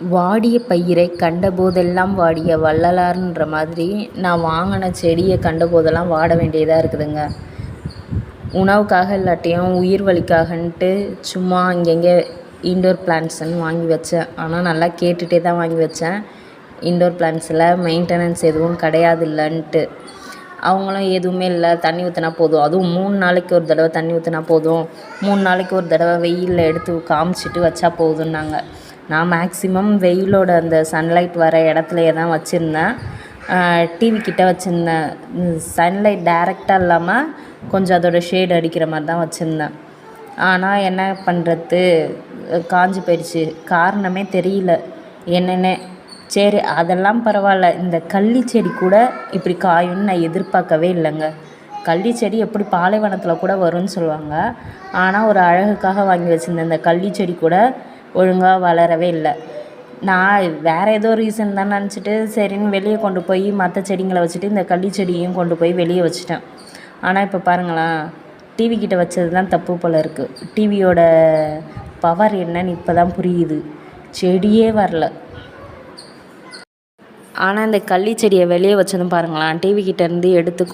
வாடிய பயிரை கண்டபோதெல்லாம் வாடிய வள்ளலார்ன்ற மாதிரி நான் வாங்கின செடியை கண்டபோதெல்லாம் வாட வேண்டியதாக இருக்குதுங்க. உணவுக்காக இல்லாட்டியும் உயிர் வலிக்காகன்ட்டு சும்மா இங்கெங்கே இன்டோர் பிளான்ட்ஸ்ன்னு வாங்கி வச்சேன். ஆனால் நல்லா கேட்டுகிட்டே தான் வாங்கி வச்சேன். இன்டோர் பிளான்ட்ஸில் மெயின்டெனன்ஸ் எதுவும் கிடையாது இல்லைன்ட்டு அவங்களும் எதுவுமே இல்லை. தண்ணி ஊற்றினா போதும். அதுவும் மூணு நாளைக்கு ஒரு தடவை தண்ணி ஊற்றினா போதும். மூணு நாளைக்கு ஒரு தடவை வெயிலில் எடுத்து காமிச்சிட்டு வச்சா போதும்னாங்க. நான் மேக்ஸிமம் வெயிலோட அந்த சன்லைட் வர இடத்துலையே தான் வச்சுருந்தேன். டிவி கிட்டே வச்சுருந்தேன். சன்லைட் டேரெக்டாக இல்லாமல் கொஞ்சம் அதோட ஷேட் அடிக்கிற மாதிரி தான் வச்சுருந்தேன். ஆனால் என்ன பண்ணுறது காஞ்சி போயிடுச்சு. காரணமே தெரியல. என்னென்ன? சரி அதெல்லாம் பரவாயில்ல. இந்த கள்ளி செடி கூட இப்படி காயும்னு நான் எதிர்பார்க்கவே இல்லைங்க. கள்ளி செடி எப்படி பாலைவனத்தில் கூட வரும்னு சொல்லுவாங்க. ஆனால் ஒரு அழகுக்காக வாங்கி வச்சுருந்த இந்த கள்ளி செடி கூட ஒழுங்காக வளரவே இல்லை. நான் வேறு ஏதோ ரீசன் தான் நினச்சிட்டு சரின்னு வெளியே கொண்டு போய் மற்ற செடிங்களை வச்சுட்டு இந்த கள்ளி செடியும் கொண்டு போய் வெளியே வச்சுட்டேன். ஆனால் இப்போ பாருங்களேன் டிவி கிட்ட வச்சது தான் தப்பு போல் இருக்குது டிவியோட பவர் என்னன்னு இப்போ தான் புரியுது. செடியே வரல. ஆனால் இந்த கள்ளி செடியை வெளியே வச்சதும் பாருங்களேன் டிவி கிட்டேருந்து எடுத்து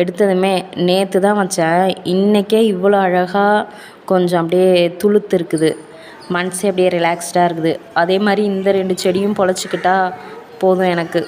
எடுத்ததுமே நேற்று தான் வச்சேன். இன்றைக்கே இவ்வளோ அழகாக கொஞ்சம் அப்படியே துளுத்து இருக்குது. மனசே அப்படியே ரிலாக்ஸ்டாக இருக்குது. அதே மாதிரி இந்த ரெண்டு செடியும் பொழைச்சிக்கிட்டா போதும் எனக்கு.